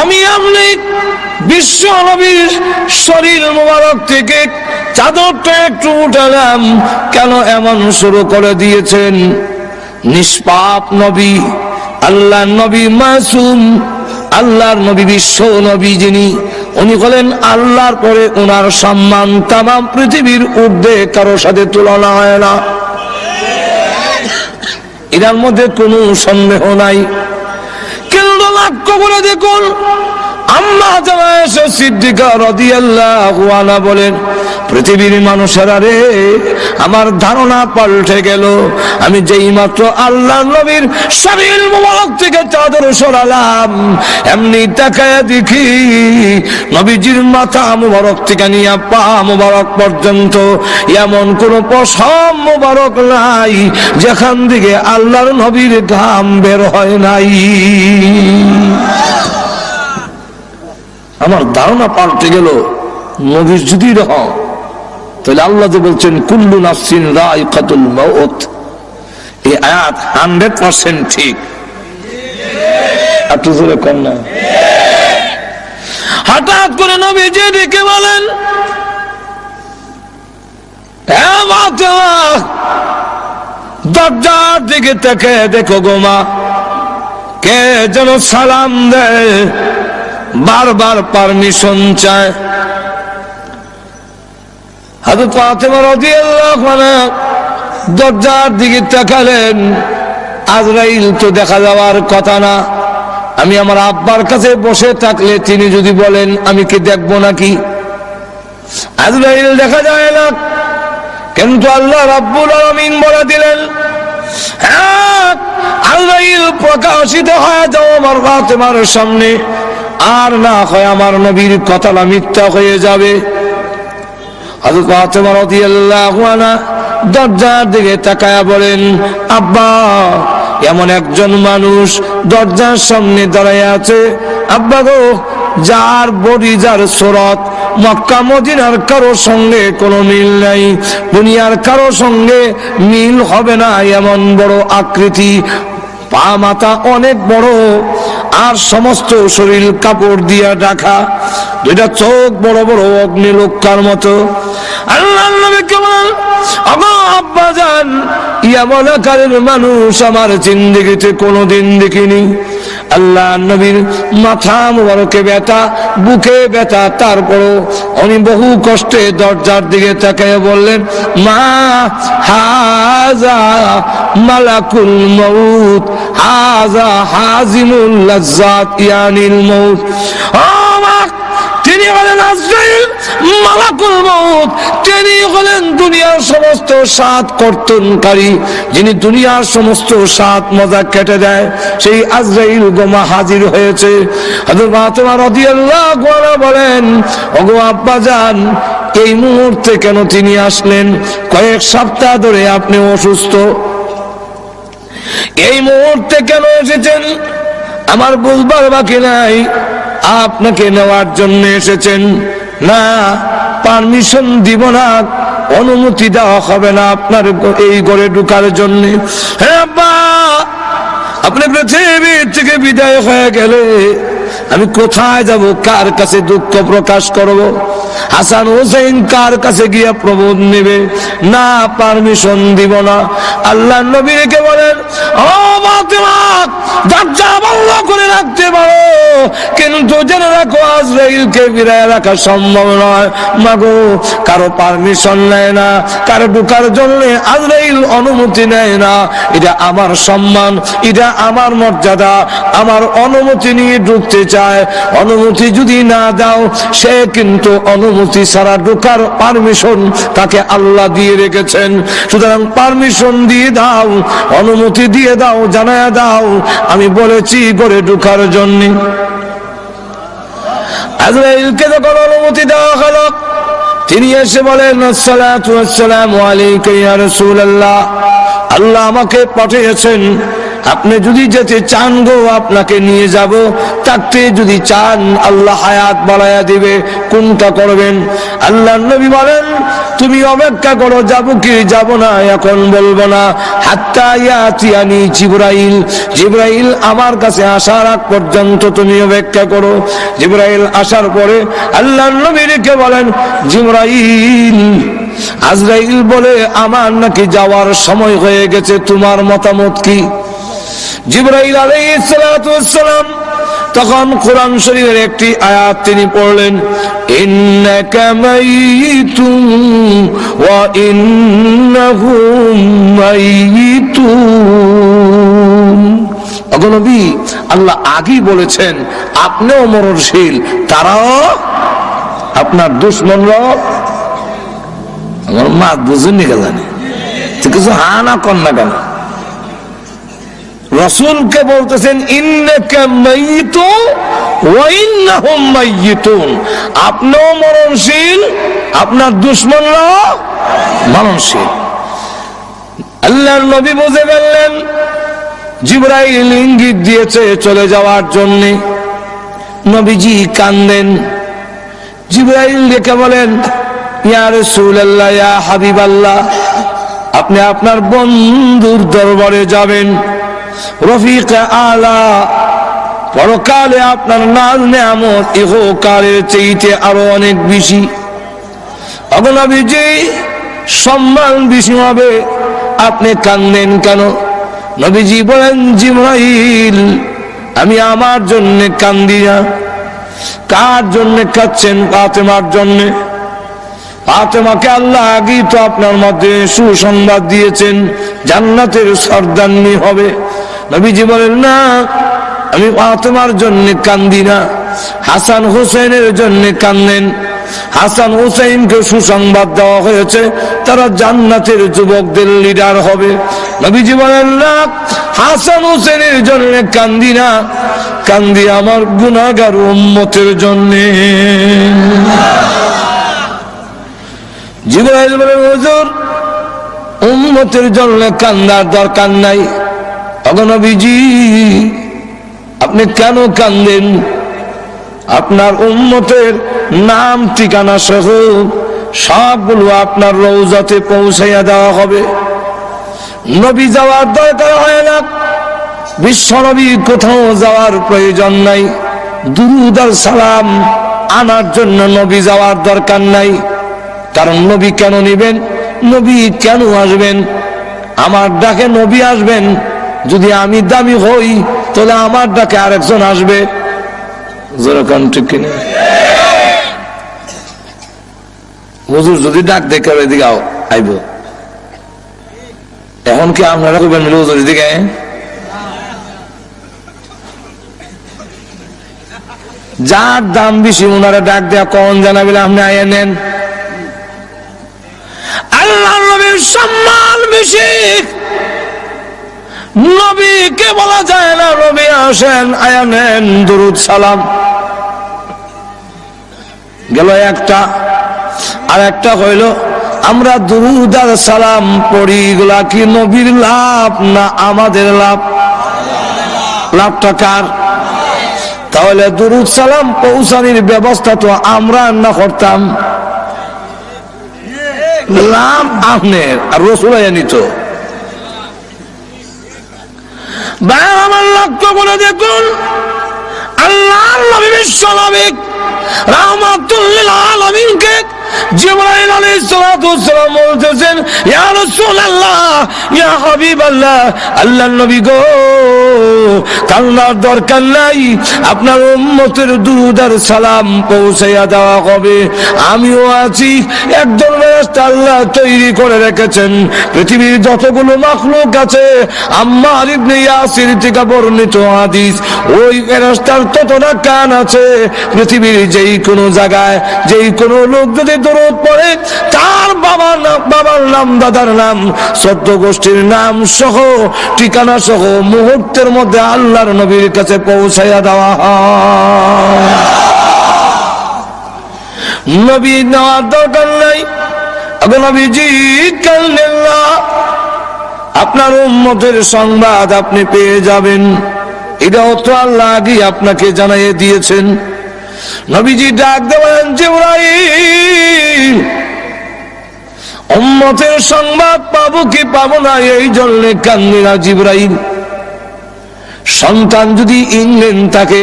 আমি আপনি বিশ্ব নবীর শরীর মোবারক থেকে চাদরটা একটু উঠালাম, কেন এমন শুরু করে দিয়েছেন? নিষ্পাপ নবী আল্লাহ নবী মাসুম, আল্লাহর নবী বিশ্ব নবী যিনি উনি বলেন, আল্লাহর পরে ওনার সম্মান তাম পৃথিবীর ঊর্ধ্বে কারোর সাথে তুলনা হয় না। এটার মধ্যে কোনো সন্দেহ নাই। কেন লক্ষ্য করে দেখুন আম্মা জানা এসে সিদ্দিকা রাদিয়াল্লাহু আনহা বলেন, পৃথিবীর মানুষেরা রে, আমার ধারণা পাল্টে গেল। আমি যেই মাত্র আল্লাহ নবীর শরীর মোবারক থেকে চাদর সরালাম, এমনি তাকায় দেখি নবীজির মাথা মোবারক থেকে নিয়ে পা মোবারক পর্যন্ত এমন কোন পশম মোবারক নাই, যেখান থেকে আল্লাহর নবীর ঘাম বের হয় নাই। আমার ধারণা পাল্টে গেল। নবীর যদি রহ তাহলে আল্লাহ যে বলছেন কুল্লু নাফসিন রাইকাতুল মাউত। এই আয়াত হান্ড্রেড পার্সেন্ট ঠিক। একটু জোরে না। হঠাৎ করে নবী যে ডেকে বলেন "হ্যাঁ, ফাতেমা, দরজার দিকে থেকে দেখো গোমা কে যেন সালাম দেয়? বারবার পারমিশন চায়। হাজর ফাতেমা রাদিয়াল্লাহু আনহা দরজার দিকে তাকালেন। আজরাইল তো দেখা যাওয়ার কথা না। আমি আমার আব্বার কাছে বসে থাকলে তিনি যদি বলেন আমি কি দেখব নাকি? আজরাইল দেখা যায় না। কিন্তু আল্লাহ রাব্বুল আলামিন বলে দিলেন হ্যাঁ, আজরাইল প্রকাশিত হয়ে যাও আমার ফাতেমার সামনে। আর না হয় আমার নবীর কথাটা মিথ্যা হয়ে যাবে। দরজার দিকে তাকায়া বলেন, আব্বা, এমন একজন মানুষ দরজার সামনে দাঁড়ায় আছে। আব্বা গো, যার বডি, যার সুরত, মক্কা, মদিনার কারও সঙ্গে কোনো মিল নাই। দুনিয়ার কারও সঙ্গে মিল হবে না এমন বড় আকৃতি। পা মাথা অনেক বড়। আর সমস্ত শরীর কাপড় দিয়া ঢাকা যেটা চোখ বড় বড় অগ্নি লোকার মতো আল্লাহ আব্বা যান আকারের মানুষ আমার জিন্দিগিতে কোনোদিন দেখিনি। আল্লাহ নবীর মাথা মুবারকে ব্যথা, বুকে ব্যথা উনি বহু কষ্টে দরজার দিকে তাকিয়ে বললেন, মা হাজা মালাকুল মউত, হাজা হাজিমুল লাজ্জাত ইয়ানিল মউত। ও মা, তিনি হলেন আজরাইল। মালাকুল মউত, তিনি হলেন দুনিয়ার সমস্ত স্বাদ কর্তনকারী, যিনি দুনিয়ার সমস্ত স্বাদ মজা কেটে দেয়। সেই আজরাইল গোমা হাজির হয়েছে। হযরত ফাতেমা রাদিয়াল্লাহু বলেন, ওগো আব্বা জান, এই মুহূর্তে কেন তিনি আসলেন? কয়েক সপ্তাহ ধরে আপনি অসুস্থ। এই মুহূর্তে কেন এসেছেন? আমার বুঝবার বাকি নাই। আপনাকে নেওয়ার জন্য এসেছেন। না পারমিশন দিব না, অনুমতি দেওয়া হবে না আপনার এই ঘরে ঢুকার জন্য। আপনি পৃথিবীর থেকে বিদায় হয়ে গেলে আমি কোথায় যাব, কার কাছে দুঃখ প্রকাশ করব? হাসান হোসেন কার কাছে গিয়ে প্রবোধ নেবে? না পারমিশন দিব না। আল্লাহ নবীকে বলেন, ও কিন্তু জেনে রাখো, আজরাইলকে বিরায় রাখা সম্ভব নয়। কারও পারমিশন নেয় না, কারও ঢুকার জন্য আজরাইল অনুমতি নেয় না। এটা আমার সম্মান, এটা আমার মর্যাদা। আমার অনুমতি নিয়ে ঢুকতে চায়। অনুমতি যদি না দাও, সে কিন্তু অনুমতি ছাড়া ঢুকার পারমিশন তাকে আল্লাহ দিয়ে রেখেছেন। সুতরাং পারমিশন দিয়ে দাও, অনুমতি দিয়ে দাও জানায় দাও, আমি বলেছি করে ঢুকার জন্য। অনুমতি দেওয়া হলো, তিনি এসে বলেন আল্লাহ আমাকে পাঠিয়েছেন, আপনি যদি যেতে চান গো, আপনাকে নিয়ে যাব। থাকতে যদি চান, আল্লাহ হায়াত বাড়ায়া দিবে, কোনটা করবেন? আল্লাহ নবী বলেন তুমি অপেক্ষা করো, যাব কি, যাব না, এখন বলব না। হাত্তা জিব্রাইল জিব্রাইল আমার কাছে আসার আগ পর্যন্ত তুমি অপেক্ষা করো। জিব্রাইল আসার পরে আল্লাহ নবী রেখে বলেন, জিব্রাইল, আজরাইল বলে আমার নাকি যাওয়ার সময় হয়ে গেছে, তোমার মতামত কি? জিব্রাইল আলাইহিস ওয়াসসালাম তখন কোরআন শরীফের একটি আয়াত তিনি পড়লেন ওয়া ইন্নাহুম মাইতুন অগনবী আল্লাহ আগেই বলেছেন, আপনিও মরণশীল, তারাও আপনার দুশ্মনরাও আমার মা বুঝুননি কেন জানি? কিছু হা না না কেন? রসুলকে বলতেছেন আপনিও মরণশীল, আপনার দুশমনরাও মরণশীল। আল্লাহর নবী বুঝে ফেললেন, জিব্রাইল ইঙ্গিত দিয়েছে চলে যাওয়ার জন্য। নবীজি কান্দেন। জিব্রাইল ডেকে বলেন, ইয়া রাসূলুল্লাহ, ইয়া হাবিবাল্লাহ, আপনি আপনার বন্ধুর দরবারে যাবেন। রফিক আলা, পরকালে আপনার নাজ নেয়ামত ইহকালের চেয়েতে আরও অনেক বেশি। অগনবীজি সম্মান বেশি হবে। আপনি কান্দেন কেন? নবীজি বলেন, জিব্রাইল, আমি আমার জন্য কান্দি না। কার জন্য কাচ্ছেন ফাতেমার জন্যে। ফাতেমাকে আল্লাহ আগেই তো আপনার মধ্যে সুসংবাদ দিয়েছেন, জান্নাতের সর্দান্নি হবে। নবীজি বলেন না। আমি ফাতেমার জন্য কান্দি না। হাসান হোসেনের জন্য কান্দেন। হাসান হুসাইনকে সুসংবাদ দেওয়া হয়েছে, তারা জান্নাতের যুবকদের লিডার হবে। নবীজি বলেন না, হাসান হুসেনের জন্য কান্দি না। কান্দি আমার গুনাগার উম্মতের জন্যে। জিব্রাইল বলেন, হুজুর, উম্মতের জন্য কান্দার দরকার নাই। অগনবীজি আপনি কেন কান্দেন আপনার উম্মতের নাম, ঠিকানা সহ সবগুলো আপনার রৌজাতে পৌঁছাইয়া দেওয়া হবে। নবী যাওয়ার দরকার হয় না। বিশ্ব নবী কোথাও যাওয়ার প্রয়োজন নাই। দুরুদ আর সালাম আনার জন্য নবী যাওয়ার দরকার নাই। কারণ নবী কেন নিবেন? নবী কেন আসবেন? আমার ডাকে নবী আসবেন? যদি আমি দামি হই, তাহলে আমার ডাকে আরেকজন আসবে। যেরকম ঠিক কিনা? হুজুর যদি ডাক দেখে এদিকে আইব। এখন কি আপনারা হুজুর এদিকে যার দাম বেশি ওনারা ডাক দেয়া কখন জানাবেন আপনি আয়া নেন। আল্লাহ সম্মান বেশি। নবীকে বলা যায় না নবী আসেন আয়ানেন দুরুদ, সালাম। গেল একটা, আর একটা হইল, আমরা দুরুদ সালাম পড়ি গুলা কি নবীর লাভ না আমাদের লাভ? লাভটা কার? তাহলে দুরুদ, সালাম পৌঁছানির ব্যবস্থা তো আমরা না করতাম। লাভ আপনার, আর রসুল নিত। ভাই আমার লক্ষ্য করে দেখুন। আল্লাহ নবী বিশ্ব নবিক রহমাতুল্লিল আলামিনকে জিবরাইল বলতেছেন, ইয়া রাসূলুল্লাহ, ইয়া হাবিবাল্লাহ, আল্লাহর নবী গো, কান্নার দরকার নাই, আপনার উম্মতের আর সালাম পৌঁছাইয়া দেওয়া হবে। আমিও আছি একদম আল্লাহ তৈরি করে রেখেছেন। পৃথিবীর যতগুলো মাখলুক আছে, আম্মার ইবনে ইয়াসির থেকে বর্ণিত হাদিস, ওই ফেরেশতার ততটা কান আছে, পৃথিবীর যেই কোনো জায়গায়, যেই কোনো লোক যদি দরদ পড়ে, তার বাবার নাম বাবার নাম, দাদার নাম, সদ্য গোষ্ঠীর নাম সহ, ঠিকানা সহ মুহূর্তের মধ্যে আল্লাহর নবীর কাছে পৌঁছাইয়া দেওয়া নবী নেওয়ার দরকার নাই। নবীজি কান্দেন না? আপনার উম্মতের সংবাদ আপনি পেয়ে যাবেন। এটাও তো আল্লাহ আগে আপনাকে জানাইয়ে দিয়েছেন। নবীজি ডাক দেবেন জিব্রাইল, উম্মতের সংবাদ পাবো কি পাবো না, এই জন্য কান্দিনা জিব্রাইল। সন্তান যদি ইংল্যান্ড থাকে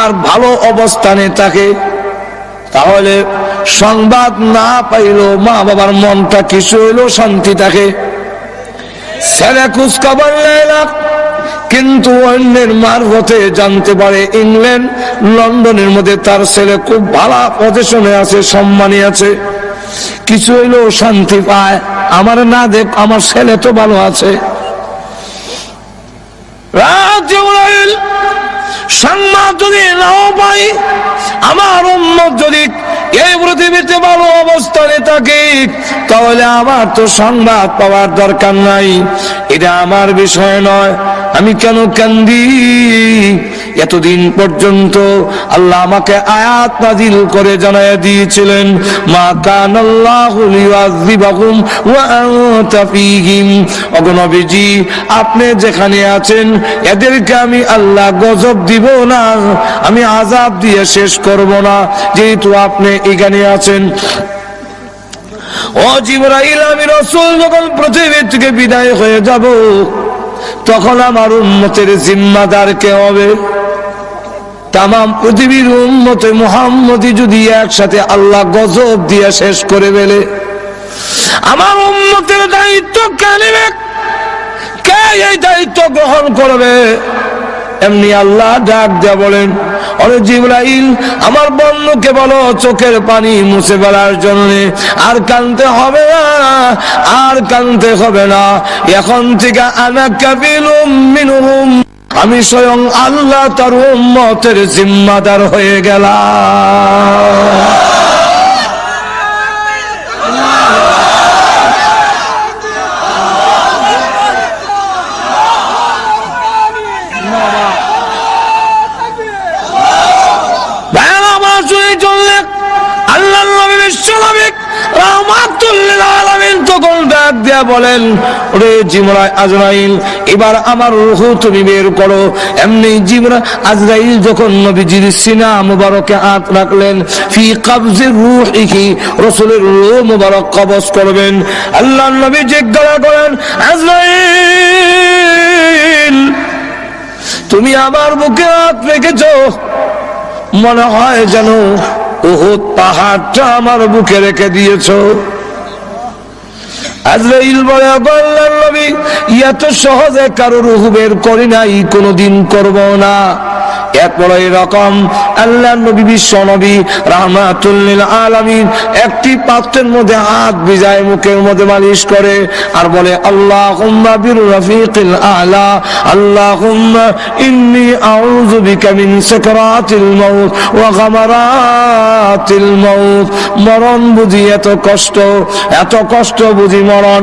আর ভালো অবস্থানে থাকে, তাহলে সংবাদ না পাইলো মা বাবার মনটা কিছু হইল শান্তি থাকে। ছেলে খোঁজখবর নেয় না কিন্তু অন্যের মারফতে জানতে পারে ইংল্যান্ড, লন্ডনের মধ্যে তার ছেলে খুব ভালো পজিশনে আছে, সম্মানী আছে। কিছু হইলেও শান্তি পায়। আমার না দেখ, আমার ছেলে তো ভালো আছে। সংবাদ যদি নাও পাই, আমার উম্মত যদি এই পৃথিবীতে ভালো অবস্থানে থাকে, তাহলে আমার তো সংবাদ পাওয়ার দরকার নাই। এটা আমার বিষয় নয়, আমি কেন কান্দি? এতদিন পর্যন্ত আল্লাহ আমাকে আয়াত নাজিল করে জানায় দিয়েছিলেন, মা কান আল্লাহু লিউআযিবাহুম ওয়া আনতা ফীহিম। ওগো নবীজি, আপনি যেখানে আছেন, এদেরকে আমি আল্লাহ গজব দিব না, আমি আযাব দিয়ে শেষ করব না। যেহেতু আপনি এখানে আছেন ও জিবরাইল, আমি রসুল যখন পৃথিবী থেকে বিদায় হয়ে যাব, তখন আমার উন্মতের জিম্মাদার কে হবে? তাম পৃথিবীর উন্মতে মোহাম্মদী যদি একসাথে আল্লাহ গজব দিয়ে শেষ করে ফেলে, আমার উন্মতের দায়িত্ব কে নেবে? কে এই দায়িত্ব গ্রহণ করবে? এমনি আল্লাহ ডাক দেয়া বলেন। অরে জিব্রাইল, আমার বন্ধুকে বলো, চোখের পানি মুছে ফেলার জন্য আর কানতে হবে না, আর কানতে হবে না। এখন থেকে আনা কাবিলুম মিনহুম, আমি স্বয়ং আল্লাহ তার উম্মতের জিম্মাদার হয়ে গেলাম ভাইয়েরা আমার চলে চললে আল্লাহ নবী বিশ্বনবী রাহমাতুল্লিল আলামিন তখন ডাক দিয়া বলেন, ওরে জিমরা আজরাইল, এবার আমার রূহ তুমি বের করো। এমনি জিমরা আজরাইল যখন নবীজির সিনা মুবারকে হাত রাখলেন, ফি কবজের রূহিহি রাসূলের রূহ মুবারক কবজ করবেন। আল্লাহ নবী জিজ্ঞাসা করেন, আজরাইল, তুমি আমার বুকে হাত রেখেছো? মনে হয় যেন ওহুদ পাহাড়টা আমার বুকে রেখে দিয়েছ। আজরাইল বলে আল্লাহর নবী তো সহজে কারও রুহু বের করি নাই কোনোদিন করব না। এরকম আল্লাহ বিশ্ব নবী একটি পাত্রের মধ্যে মুখের মধ্যে মালিশ করে আর বলে, আল্লাহুম্মা বির রাফিকিল আলা, আল্লাহুম্মা ইন্নী মরণ বুঝি এত কষ্ট এত কষ্ট বুঝি মরণ।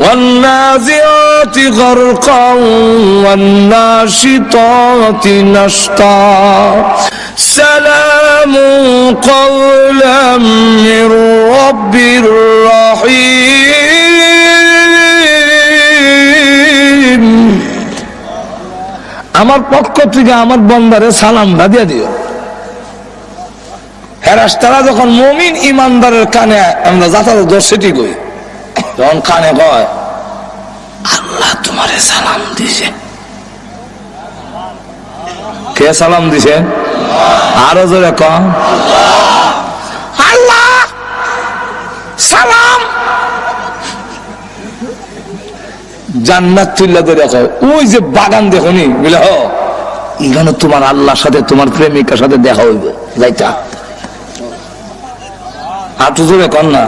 والنازعات غرقا والناشطات نشطا سلام قولا من رب رحيم আমার পক্ষ থেকে আমার বন্দারে সালামটা দিয়ে দিও হেরাস্তারা যখন মমিন ইমানদারের কানে আমরা যাতায়াত দোষ সেটি কই তখন কানে কয় আল্লাহ তোমারে সালাম দিছে। কে সালাম দিছে? আরও জোরে কম আল্লাহ! সালাম! জান্নাত তুল্লা করে কয় ওই যে বাগান দেখনি বলে হ? এখানে তোমার আল্লাহর সাথে তোমার প্রেমিকার সাথে দেখা হইবে। যাইতা। হাঁটু জোরে কন না।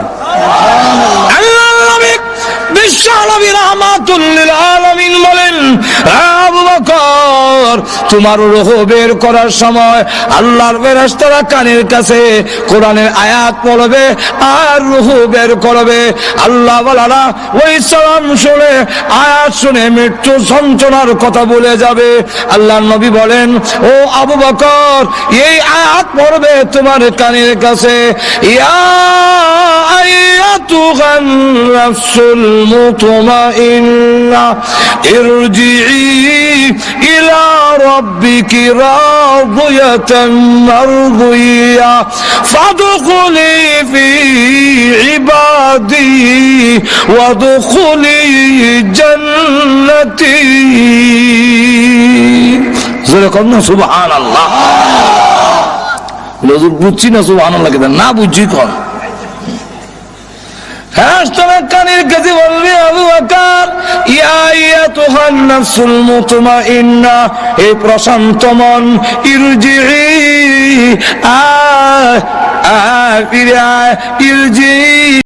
তোমার রোহ বের করার সময় আল্লাহর কানের কাছে কোরআনের আয়াত পড়বে আর রোহ বের করবে। আল্লাহ বলারা ওই সালাম শুনে, আয়াত শুনে মৃত্যু সঞ্চনার কথা বলে যাবে। আল্লাহ নবী বলেন, ও আবু বকর, এই আয়াত পড়বে তোমার কানের কাছে। ইয়া আইয়াতুহান রাসূল المطمئنة ارجعي إلى ربك راضية مرضية فادخلي في عبادي وادخلي جنتي যেরকম সুবহান আল্লাহ বুঝছি না সুবহান আল্লাহ না বুঝছি কর ফেরেশতারা কানের কাছে, বলবে আবু বকর, ইয়া আইয়াতুহান নাফসুল মুতমাইন্না এই প্রশান্ত মন ইরজিই আ আ, ফিরে আয় ইরজি